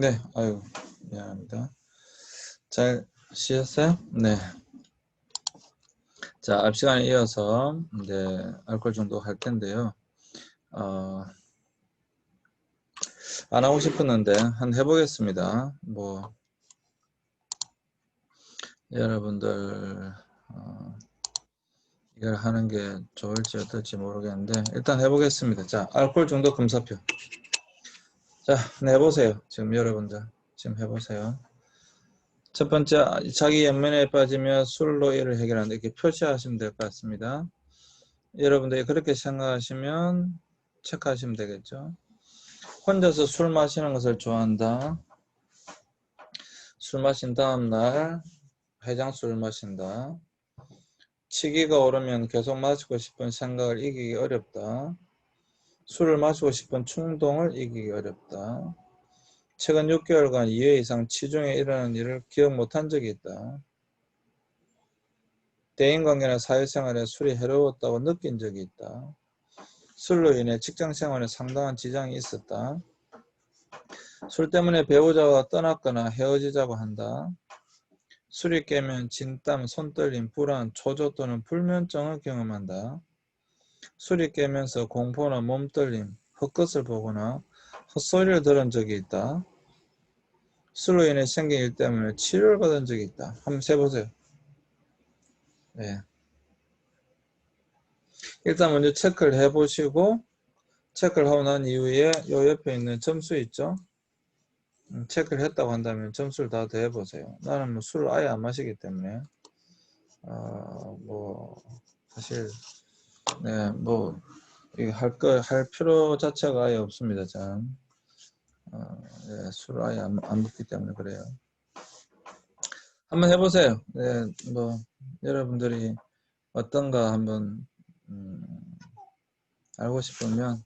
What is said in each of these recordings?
네, 아유, 미안합니다. 잘 쉬었어요? 네. 자, 앞 시간에 이어서 이제 알코올 중독 할 텐데요. 어, 안 하고 싶었는데 한 해보겠습니다. 뭐 여러분들 어, 이걸 하는 게 좋을지 어떨지 모르겠는데 일단 해보겠습니다. 자, 알코올 중독 검사표. 자, 네, 해보세요. 지금 여러분들 지금 해보세요. 첫 번째, 자기 연면에 빠지면 술로 이를 해결한다. 이렇게 표시하시면 될 것 같습니다. 여러분들이 그렇게 생각하시면 체크하시면 되겠죠. 혼자서 술 마시는 것을 좋아한다. 술 마신 다음날 해장술을 마신다. 치기가 오르면 계속 마시고 싶은 생각을 이기기 어렵다. 술을 마시고 싶은 충동을 이기기 어렵다. 최근 6개월간 2회 이상 치중에 일어나는 일을 기억 못한 적이 있다. 대인관계나 사회생활에 술이 해로웠다고 느낀 적이 있다. 술로 인해 직장생활에 상당한 지장이 있었다. 술 때문에 배우자와 떠났거나 헤어지자고 한다. 술이 깨면 진땀, 손떨림, 불안, 초조 또는 불면증을 경험한다. 술이 깨면서 공포나 몸떨림, 헛것을 보거나 헛소리를 들은 적이 있다. 술로 인해 생긴 일 때문에 치료를 받은 적이 있다. 한번 세보세요. 네. 일단 먼저 체크를 해보시고 체크를 하고 난 이후에 요 옆에 있는 점수 있죠? 음, 체크를 했다고 한다면 점수를 다 더해보세요. 나는 뭐 술을 아예 안 마시기 때문에 어, 뭐 사실 네, 뭐 할거할 필요 자체가 아예 없습니다. 참 어, 네, 술을 아예 안, 안 먹기 때문에 그래요. 한번 해보세요. 네, 뭐 여러분들이 어떤가 한번 음, 알고 싶으면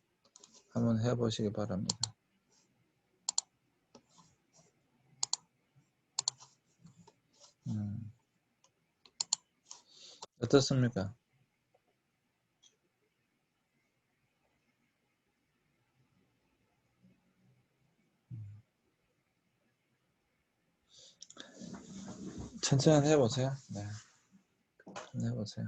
한번 해보시기 바랍니다. 음, 어떻습니까? 천천히 해보세요. 네. 해보세요.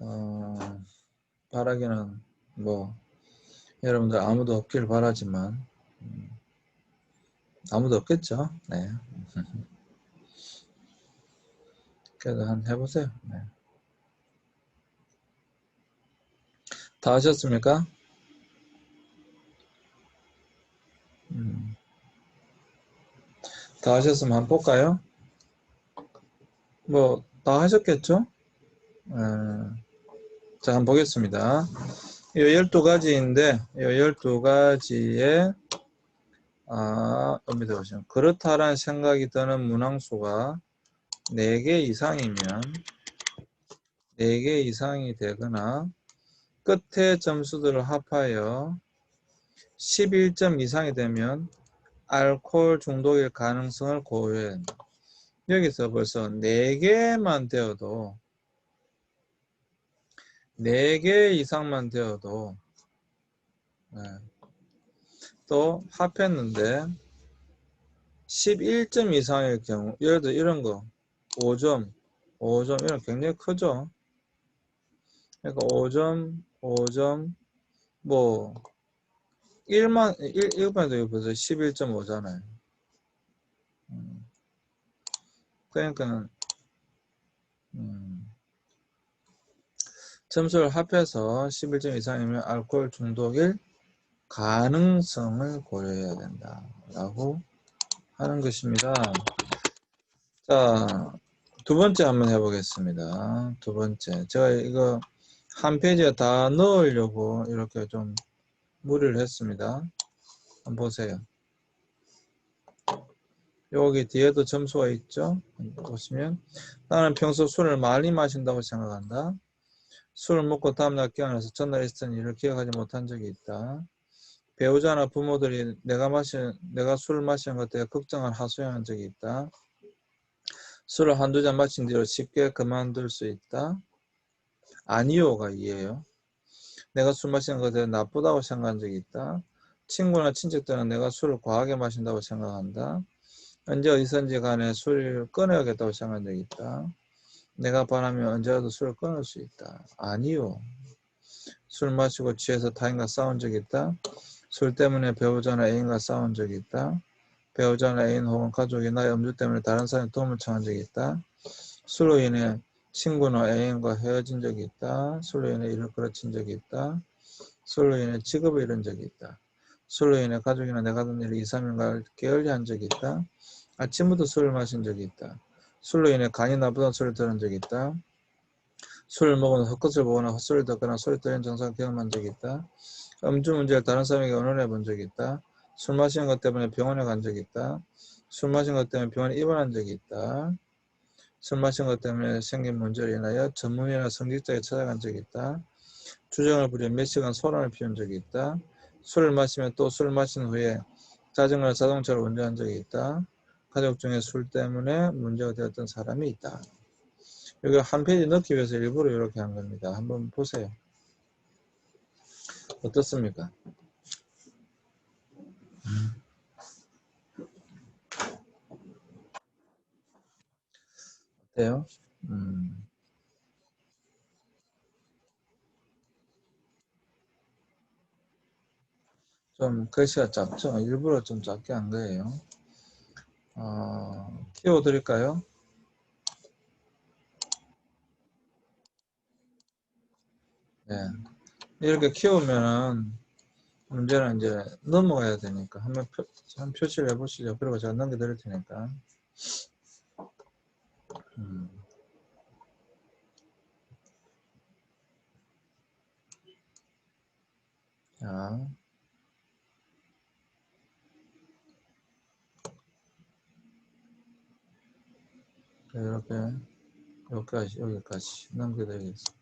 어, 바라기는 뭐 여러분들 아무도 없길 바라지만 음, 아무도 없겠죠. 네. 그래도 한 해보세요. 네. 다 하셨습니까? 다 하셨으면 한번 볼까요? 뭐 다 하셨겠죠? 음. 자, 한번 보겠습니다. 이 12가지인데, 이 12가지에, 아, 여기다 보시면, 그렇다라는 생각이 드는 문항수가 4개 이상이면, 4개 이상이 되거나, 끝에 점수들을 합하여 11점 이상이 되면, 알코올 중독일 가능성을 된다. 여기서 벌써 4개만 되어도 4개 이상만 되어도 네. 또 합했는데 11점 이상의 경우 예를 들어 이런 거 5점 5점 이런 굉장히 크죠 그러니까 5점 5점 뭐 1만 1, 1번에도 벌써 11.5잖아요 음. 그러니까 음. 점수를 합해서 11점 이상이면 알코올 중독일 가능성을 고려해야 된다. 라고 하는 것입니다. 자, 두 번째 한번 해보겠습니다. 두 번째. 제가 이거 한 페이지에 다 넣으려고 이렇게 좀 무리를 했습니다. 한번 보세요. 여기 뒤에도 점수가 있죠? 보시면 나는 평소 술을 많이 마신다고 생각한다. 술을 먹고 다음날 깨어나서 전날 있었던 일을 기억하지 못한 적이 있다. 배우자나 부모들이 내가 마신 내가 술을 마시는 것에 걱정을 하소연한 적이 있다. 술을 한두 잔 마신 뒤로 쉽게 그만둘 수 있다. 아니요가 이에요. 내가 술 마시는 것에 나쁘다고 생각한 적이 있다. 친구나 친척들은 내가 술을 과하게 마신다고 생각한다. 언제 어디선지 간에 술을 끊어야겠다고 생각한 적이 있다. 내가 바라면 언제라도 술을 끊을 수 있다. 아니요. 술 마시고 취해서 타인과 싸운 적이 있다. 술 때문에 배우자나 애인과 싸운 적이 있다. 배우자나 애인 혹은 가족이 나의 음주 때문에 다른 사람의 도움을 청한 적이 있다. 술로 인해 친구나 애인과 헤어진 적이 있다. 술로 인해 일을 끌어친 적이 있다. 술로 인해 직업을 잃은 적이 있다. 술로 인해 가족이나 내가 하던 일을 2, 3일간 게을리한 적이 있다. 아침부터 술을 마신 적이 있다. 술로 인해 간이 나쁘다는 소리를 들은 적이 있다. 술을 먹으면 헛것을 보거나 헛소리를 듣거나 소리 들리는 증상을 경험한 적이 있다. 음주 문제를 다른 사람에게 의논해 본 적이 있다. 술 마시는 것 때문에 병원에 간 적이 있다. 술 마신 것 때문에 병원에 입원한 적이 있다. 술 마신 것 때문에 생긴 문제로 인하여 전문의나 성직자에 찾아간 적이 있다. 주정을 부려 몇 시간 소란을 피운 적이 있다. 술을 마시면 또 술을 마신 후에 자전거나 자동차를 운전한 적이 있다. 가족 중에 술 때문에 문제가 되었던 사람이 있다. 여기 한 페이지 넣기 위해서 일부러 이렇게 한 겁니다. 한번 보세요. 어떻습니까? 어때요? 음. 좀 글씨가 작죠? 일부러 좀 작게 한 거예요. 어, 키워드릴까요? 네. 이렇게 키우면은 문제는 이제 넘어가야 되니까 한번 표, 한 표시를 해보시죠. 그리고 제가 넘겨드릴 테니까. 음. 자. 이렇게 여기까지 여기까지 넘겨드리겠습니다.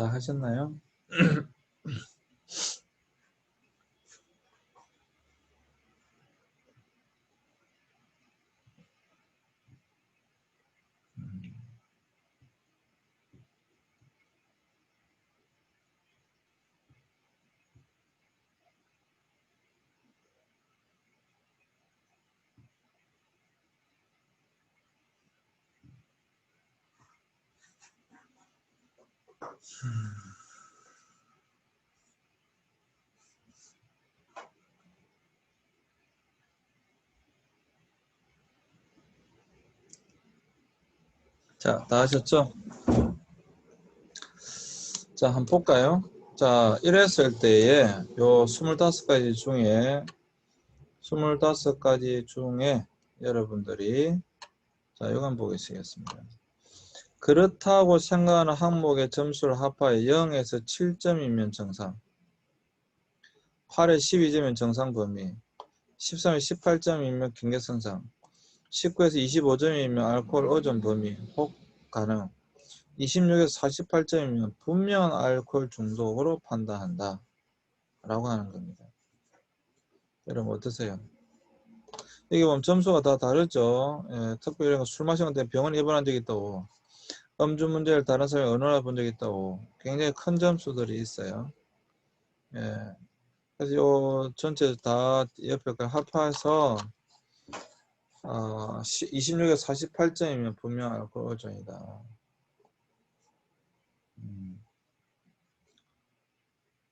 다 하셨나요? 자, 다 하셨죠? 자, 한번 볼까요? 자, 이랬을 때에 요 25가지 중에 25가지 중에 여러분들이 자, 이건 보겠습니다. 그렇다고 생각하는 항목의 점수를 합하여 0에서 7점이면 정상 8에 12점이면 정상 범위 13에 18점이면 경계선상 19에서 25점이면 알코올 오존 범위 혹 가능 26에서 48점이면 분명한 알코올 중독으로 판단한다 라고 하는 겁니다. 여러분 어떠세요? 이게 보면 점수가 다 다르죠. 예, 특별히 술 마시는 때 병원 입원한 적이 있다고 음주 문제를 다른 사람이 언어나 본 적이 있다고 굉장히 큰 점수들이 있어요 예. 그래서 요 전체 다 옆에 걸 합해서 어, 26에서 48점이면 분명 알코올 오전이다. 음.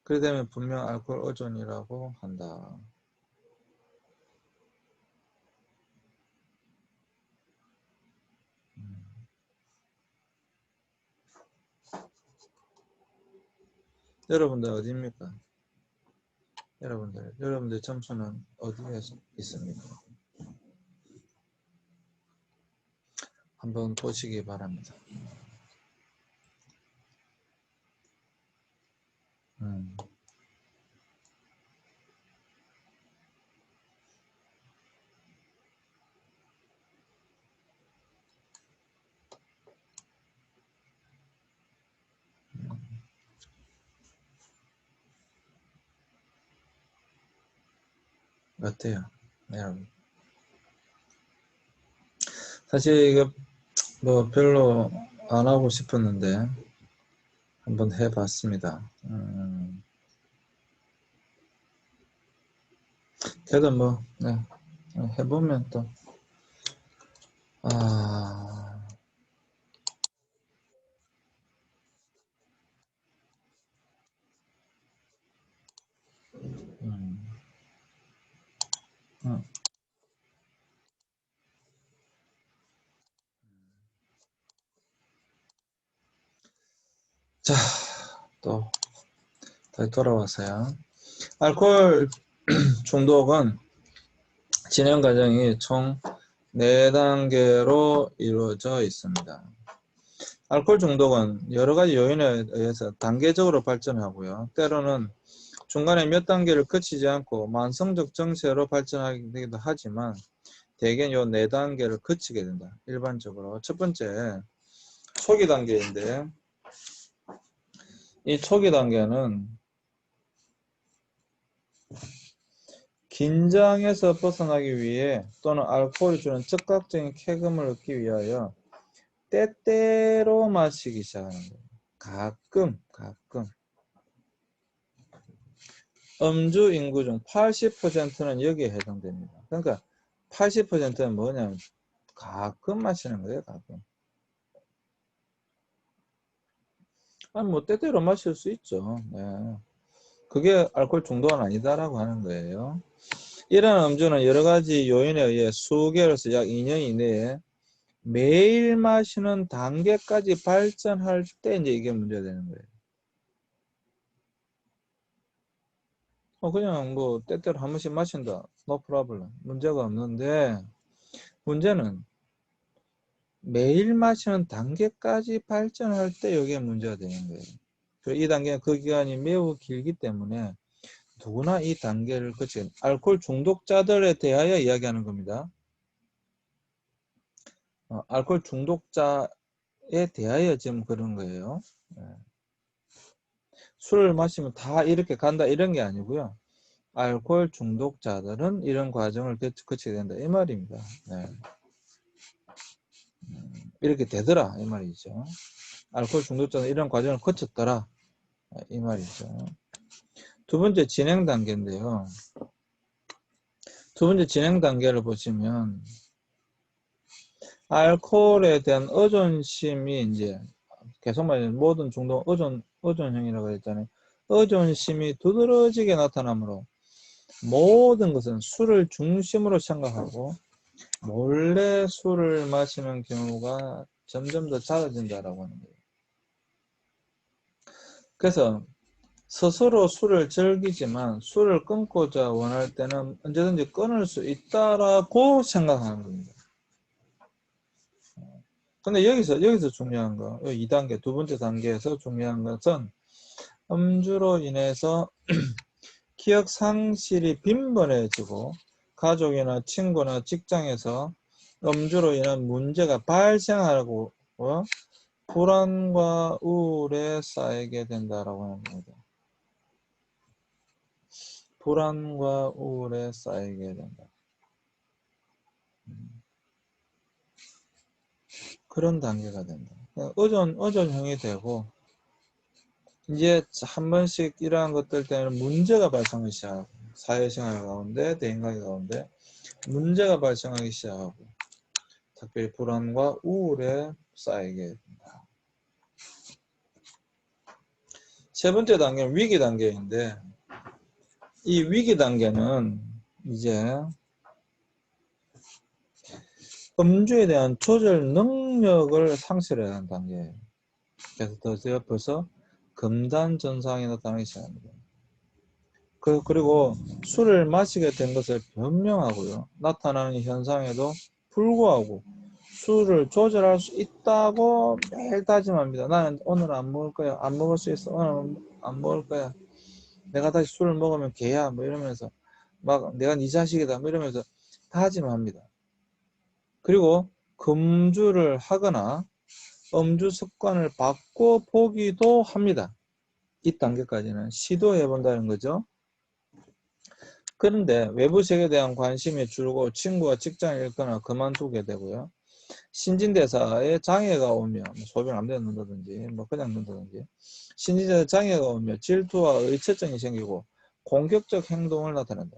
그래 되면 분명 알코올 오전이라고 한다. 여러분들 어디입니까? 여러분들, 여러분들 점수는 어디에 있습니까? 한번 보시기 바랍니다. 음. 네, 여러분. 사실 이거 뭐 별로 안 하고 싶었는데 한번 해봤습니다. 음, 그래도 뭐 네, 해보면 또 아, 음. 자, 또 다시 돌아와서요. 알코올 중독은 진행 과정이 총 4단계로 이루어져 있습니다. 알코올 중독은 여러 가지 요인에 의해서 단계적으로 발전하고요. 때로는 중간에 몇 단계를 거치지 않고 만성적 정체로 발전하기도 하지만 대개는 요네 단계를 거치게 된다. 일반적으로 첫 번째 초기 단계인데 이 초기 단계는 긴장에서 벗어나기 위해 또는 알코올이 주는 즉각적인 쾌감을 얻기 위하여 때때로 마시기 시작하는 거예요. 가끔, 가끔. 음주 인구 중 80%는 여기에 해당됩니다. 그러니까 80%는 뭐냐면 가끔 마시는 거예요, 가끔. 아니, 뭐, 때때로 마실 수 있죠. 네. 그게 알코올 중독은 아니다라고 하는 거예요. 이러한 음주는 여러 가지 요인에 의해 수개월에서 약 2년 이내에 매일 마시는 단계까지 발전할 때 이제 이게 문제가 되는 거예요. 어, 그냥 뭐 때때로 한 번씩 마신다. no problem. 문제가 없는데 문제는 매일 마시는 단계까지 발전할 때 이게 문제가 되는 거예요. 그리고 이 단계는 그 기간이 매우 길기 때문에 누구나 이 단계를 거치 알코올 중독자들에 대하여 이야기하는 겁니다. 어, 알코올 중독자에 대하여 지금 그런 거예요. 네. 술을 마시면 다 이렇게 간다 이런 게 아니고요. 알코올 중독자들은 이런 과정을 거치게 된다 이 말입니다. 네. 음, 이렇게 되더라 이 말이죠. 알코올 중독자는 이런 과정을 거쳤더라 이 말이죠. 두 번째 진행 단계인데요. 두 번째 진행 단계를 보시면 알코올에 대한 의존심이 이제 계속 말하는 모든 중독 의존 의존형이라고 했잖아요. 의존심이 두드러지게 나타나므로 모든 것은 술을 중심으로 생각하고 몰래 술을 마시는 경우가 점점 더 잦아진다라고 하는 거예요. 그래서 스스로 술을 즐기지만 술을 끊고자 원할 때는 언제든지 끊을 수 있다라고 생각하는 겁니다. 근데 여기서 여기서 중요한 거, 2단계 두 번째 단계에서 중요한 것은 음주로 인해서 기억 상실이 빈번해지고 가족이나 친구나 직장에서 음주로 인한 문제가 발생하고 어? 불안과 우울에 쌓이게 된다라고 겁니다. 불안과 우울에 쌓이게 된다. 음. 그런 단계가 된다. 의존, 의존형이 되고, 이제 한 번씩 이러한 것들 때문에 문제가 발생하기 시작하고, 사회생활 가운데, 대인관계 가운데 문제가 발생하기 시작하고, 특별히 불안과 우울에 쌓이게 된다. 세 번째 단계는 위기 단계인데, 이 위기 단계는 이제 음주에 대한 조절 능력을 상실해야 하는 단계예요. 그래서 더 벌써 금단 전상이 나타나기 시작합니다. 그, 그리고 술을 마시게 된 것을 변명하고요. 나타나는 현상에도 불구하고 술을 조절할 수 있다고 매일 다짐합니다. 나는 오늘 안 먹을 거야. 안 먹을 수 있어. 오늘 안 먹을 거야. 내가 다시 술을 먹으면 개야. 뭐 이러면서 막 내가 네 자식이다. 뭐 이러면서 다짐합니다. 그리고 금주를 하거나 음주 습관을 바꿔 보기도 합니다. 이 단계까지는 시도해 본다는 거죠. 그런데 외부 세계에 대한 관심이 줄고 친구와 직장을 잃거나 그만두게 되고요. 신진대사에 장애가 오면 뭐 소변 안 되는다든지 뭐 그냥 는다든지 신진대사 장애가 오면 질투와 의처증이 생기고 공격적 행동을 나타낸다.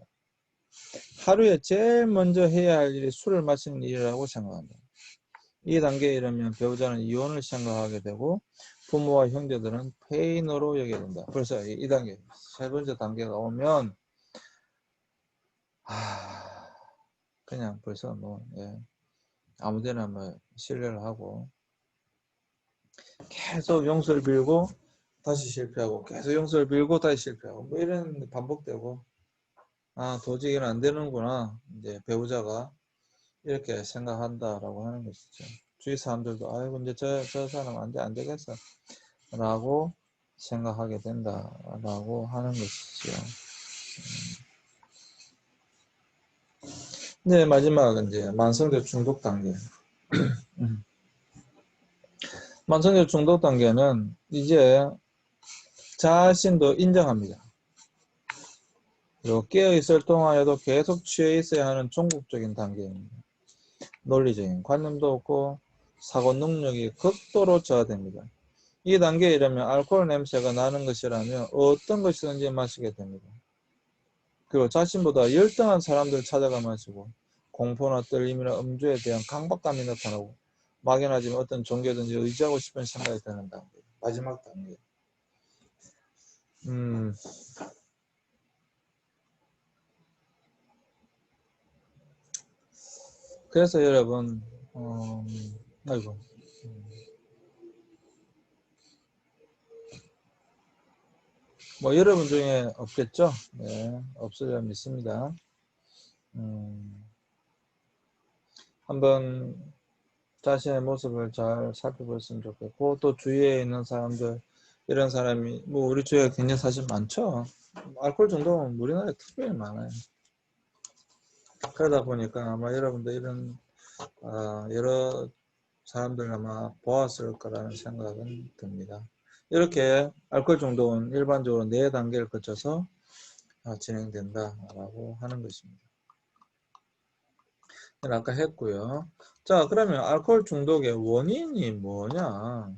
하루에 제일 먼저 해야 할 일이 술을 마시는 일이라고 생각한다. 이 단계에 이르면 배우자는 이혼을 생각하게 되고 부모와 형제들은 페인으로 여기게 된다. 벌써 이, 이 단계 세 번째 단계가 오면 아 그냥 벌써 뭐 예, 아무데나 뭐 신뢰를 하고 계속 용서를 빌고 다시 실패하고 계속 용서를 빌고 다시 실패하고 뭐 이런 반복되고 아 도저히는 안 되는구나 이제 배우자가 이렇게 생각한다라고 하는 것이죠. 주위 사람들도 아이고 이제 저, 저 사람 안 돼, 안 되겠어 라고 생각하게 된다라고 하는 것이죠. 네, 마지막은 이제 만성적 중독 단계. 음. 만성적 중독 단계는 이제 자신도 인정합니다. 그리고 깨어 있을 동안에도 계속 취해 있어야 하는 종국적인 단계입니다. 논리적인 관념도 없고 사고 능력이 극도로 저하됩니다. 이 단계에 이르면 알코올 냄새가 나는 것이라면 어떤 것이든지 마시게 됩니다. 그리고 자신보다 열등한 사람들 찾아가 마시고 공포나 떨림이나 음주에 대한 강박감이 나타나고 막연하지만 어떤 종교든지 의지하고 싶은 생각이 드는 단계. 마지막 단계. 음, 그래서 여러분, 어, 아이고. 음. 뭐 여러분 중에 없겠죠? 네, 없으려 믿습니다. 음, 한번 자신의 모습을 잘 살펴봤으면 좋겠고 또 주위에 있는 사람들 이런 사람이 뭐 우리 주위에 굉장히 사실 많죠. 알코올 정도는 우리나라에 특별히 많아요. 그러다 보니까 아마 여러분들 이런 어, 여러 사람들 아마 보았을 거라는 생각은 듭니다. 이렇게 알코올 중독은 일반적으로 네 단계를 거쳐서 아, 진행된다라고 하는 것입니다. 아까 했고요. 자, 그러면 알코올 중독의 원인이 뭐냐?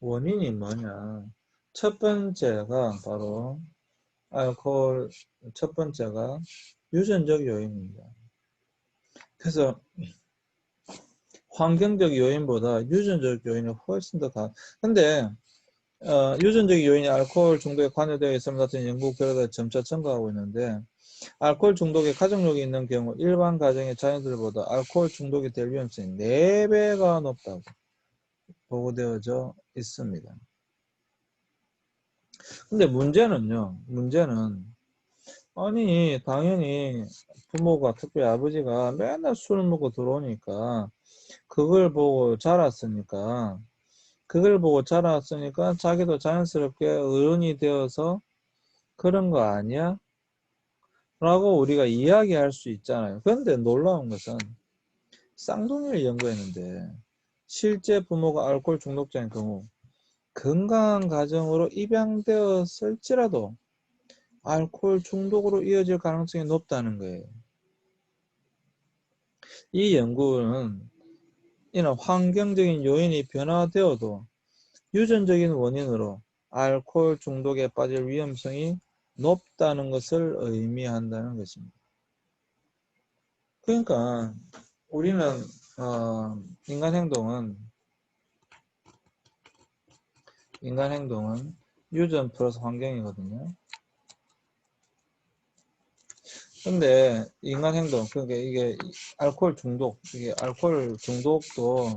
원인이 뭐냐? 첫 번째가 바로 알코올 첫 번째가 유전적 요인입니다. 그래서 환경적 요인보다 유전적 요인이 훨씬 더 강. 근데 어, 유전적 요인이 알코올 중독에 관여되어 있음을 같은 연구 결과가 점차 증가하고 있는데 알코올 중독에 가족력이 있는 경우 일반 가정의 자녀들보다 알코올 중독이 될 위험성이 4배가 높다고 보고되어져 있습니다. 근데 문제는요. 문제는 아니 당연히 부모가 특히 아버지가 맨날 술 먹고 들어오니까 그걸 보고 자랐으니까 그걸 보고 자랐으니까 자기도 자연스럽게 어른이 되어서 그런 거 아니야? 라고 우리가 이야기할 수 있잖아요. 그런데 놀라운 것은 쌍둥이를 연구했는데 실제 부모가 알코올 중독자인 경우 건강한 가정으로 입양되었을지라도 알코올 중독으로 이어질 가능성이 높다는 거예요. 이 연구는 이는 환경적인 요인이 변화되어도 유전적인 원인으로 알코올 중독에 빠질 위험성이 높다는 것을 의미한다는 것입니다. 그러니까 우리는 어, 인간 행동은 인간 행동은 유전 플러스 환경이거든요. 근데 인간 행동 그러니까 이게 알코올 중독 이게 알코올 중독도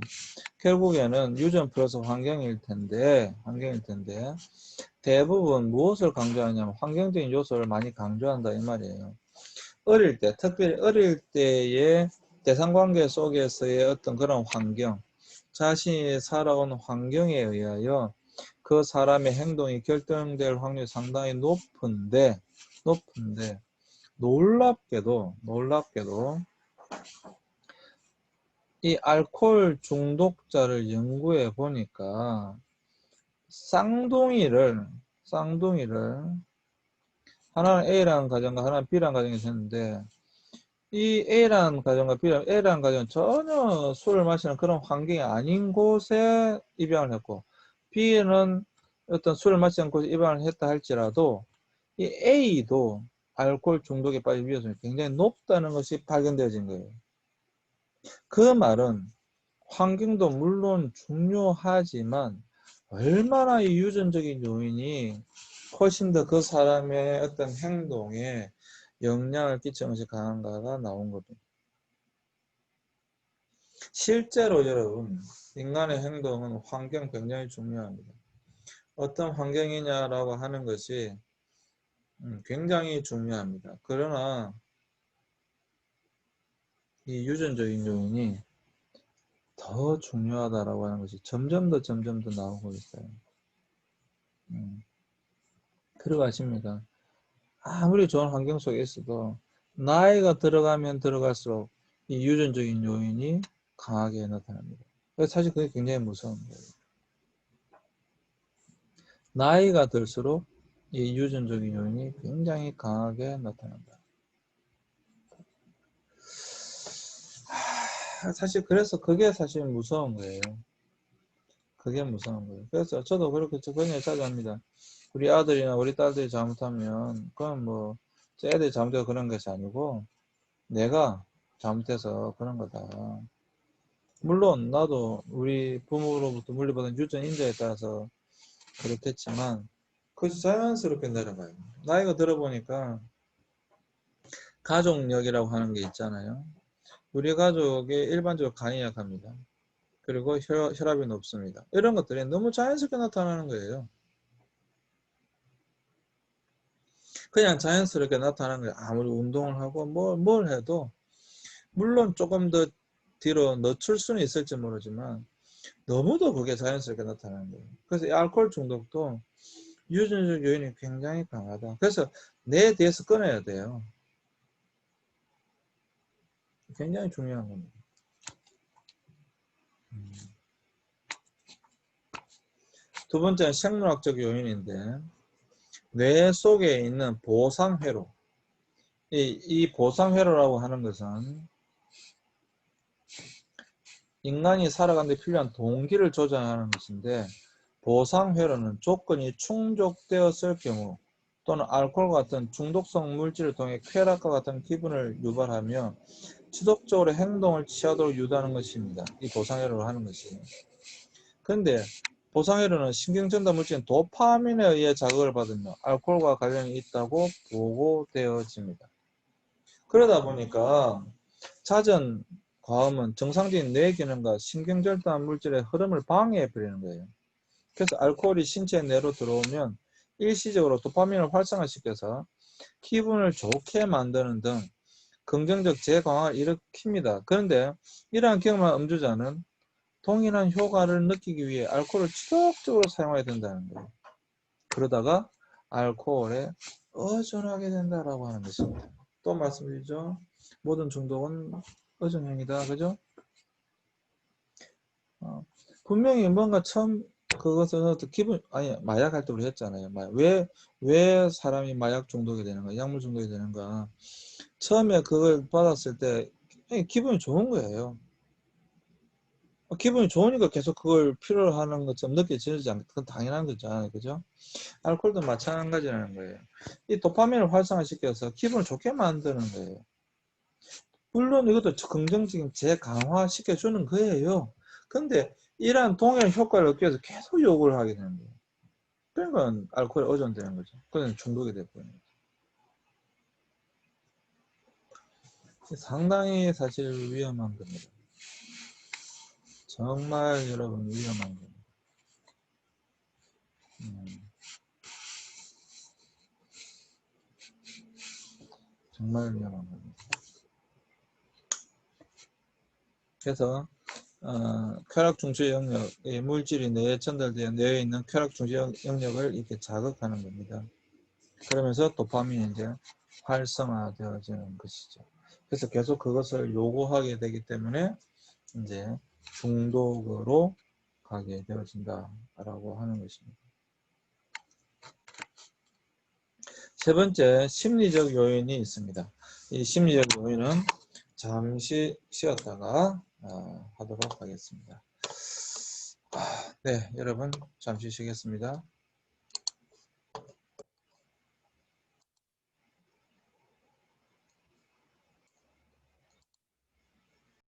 결국에는 유전 플러스 환경일 텐데 환경일 텐데 대부분 무엇을 강조하냐면 환경적인 요소를 많이 강조한다 이 말이에요. 어릴 때 특별히 어릴 때의 대상관계 속에서의 어떤 그런 환경 자신이 살아온 환경에 의하여 그 사람의 행동이 결정될 확률이 상당히 높은데 높은데 놀랍게도 놀랍게도 이 알코올 중독자를 연구해 보니까 쌍둥이를 쌍둥이를 하나는 A라는 가정과 하나는 B라는 가정이 있었는데 이 A라는 가정과 B라는 A라는 가정은 전혀 술을 마시는 그런 환경이 아닌 곳에 입양을 했고 B는 어떤 술을 마시지 않고 입양을 했다 할지라도 이 A도 알코올 중독에 빠질 위험성이 굉장히 높다는 것이 발견되어진 거예요. 그 말은 환경도 물론 중요하지만 얼마나 이 유전적인 요인이 훨씬 더 그 사람의 어떤 행동에 영향을 끼치는 것이 강한가가 나온 겁니다. 실제로 여러분 인간의 행동은 환경 굉장히 중요합니다. 어떤 환경이냐라고 하는 것이 음, 굉장히 중요합니다. 그러나 이 유전적인 요인이 더 중요하다라고 하는 것이 점점 더 점점 더 나오고 있어요. 음. 들어가십니다. 아무리 좋은 환경 속에 있어도 나이가 들어가면 들어갈수록 이 유전적인 요인이 강하게 나타납니다. 사실 그게 굉장히 무서운 거예요. 나이가 들수록 이 유전적인 요인이 굉장히 강하게 나타난다. 하, 사실 그래서 그게 사실 무서운 거예요. 그게 무서운 거예요. 그래서 저도 그렇게 그냥 찾아합니다. 우리 아들이나 우리 딸들이 잘못하면 그건 뭐 쟤들이 잘못해서 그런 것이 아니고 내가 잘못해서 그런 거다. 물론 나도 우리 부모로부터 물려받은 유전 인자에 따라서 그렇겠지만 그것이 자연스럽게 내려가요. 나이가 들어보니까 가족력이라고 하는 게 있잖아요. 우리 가족이 일반적으로 간이 약합니다. 그리고 혈, 혈압이 높습니다. 이런 것들이 너무 자연스럽게 나타나는 거예요. 그냥 자연스럽게 나타나는 거예요. 아무리 운동을 하고 뭘, 뭘 해도 물론 조금 더 뒤로 늦출 수는 있을지 모르지만 너무도 그게 자연스럽게 나타나는 거예요. 그래서 이 알코올 중독도 유전적 요인이 굉장히 강하다. 그래서 내 뒤에서 끊어야 돼요. 굉장히 중요한 겁니다. 음. 두 번째는 생물학적 요인인데 뇌 속에 있는 보상회로 이, 이 보상회로라고 하는 것은 인간이 살아가는 데 필요한 동기를 조정하는 것인데 보상 회로는 조건이 충족되었을 경우 또는 알코올 같은 중독성 물질을 통해 쾌락과 같은 기분을 유발하며 지속적으로 행동을 취하도록 유도하는 것입니다. 이 보상회로를 하는 것이. 그런데 보상회로는 신경전달 물질인 도파민에 의해 자극을 받으며 알코올과 관련이 있다고 보고되어집니다. 그러다 보니까 잦은 과음은 정상적인 뇌 기능과 신경절단 물질의 흐름을 방해해 버리는 거예요. 그래서 알코올이 신체 내로 들어오면 일시적으로 도파민을 활성화시켜서 기분을 좋게 만드는 등 긍정적 재광을 일으킵니다. 그런데 이러한 경험한 음주자는 동일한 효과를 느끼기 위해 알코올을 지속적으로 사용해야 된다는 거예요. 그러다가 알코올에 의존하게 된다라고 하는 것입니다. 또 말씀드리죠. 모든 중독은 의존형이다. 그죠? 어, 분명히 뭔가 처음 그것은 기분 아니 마약 우리 했잖아요. 왜왜 왜 사람이 마약 중독이 되는가, 약물 중독이 되는가. 처음에 그걸 받았을 때 기분이 좋은 거예요. 기분이 좋으니까 계속 그걸 필요로 하는 것처럼 느껴지지 않고 그건 당연한 거잖아요. 그죠? 알코올도 마찬가지라는 거예요. 이 도파민을 활성화시켜서 기분을 좋게 만드는 거예요. 물론 이것도 긍정적인 재강화시켜주는 거예요. 근데 이러한 동일 효과를 얻기 위해서 계속 요구를 하게 되는 거예요. 그러니까 알코올에 의존되는 거죠. 그건 중독이 되버리는 거죠. 상당히 사실 위험한 겁니다. 정말 여러분 위험한 겁니다. 음. 정말 위험한 겁니다. 그래서 어, 쾌락 중추 영역, 이 물질이 뇌에 전달되어 뇌에 있는 쾌락 중추 영역을 이렇게 자극하는 겁니다. 그러면서 도파민이 이제 활성화되어지는 것이죠. 그래서 계속 그것을 요구하게 되기 때문에 이제 중독으로 가게 되어진다라고 하는 것입니다. 세 번째 심리적 요인이 있습니다. 이 심리적 요인은 잠시 쉬었다가 어, 하도록 하겠습니다. 아, 네, 여러분 잠시 쉬겠습니다.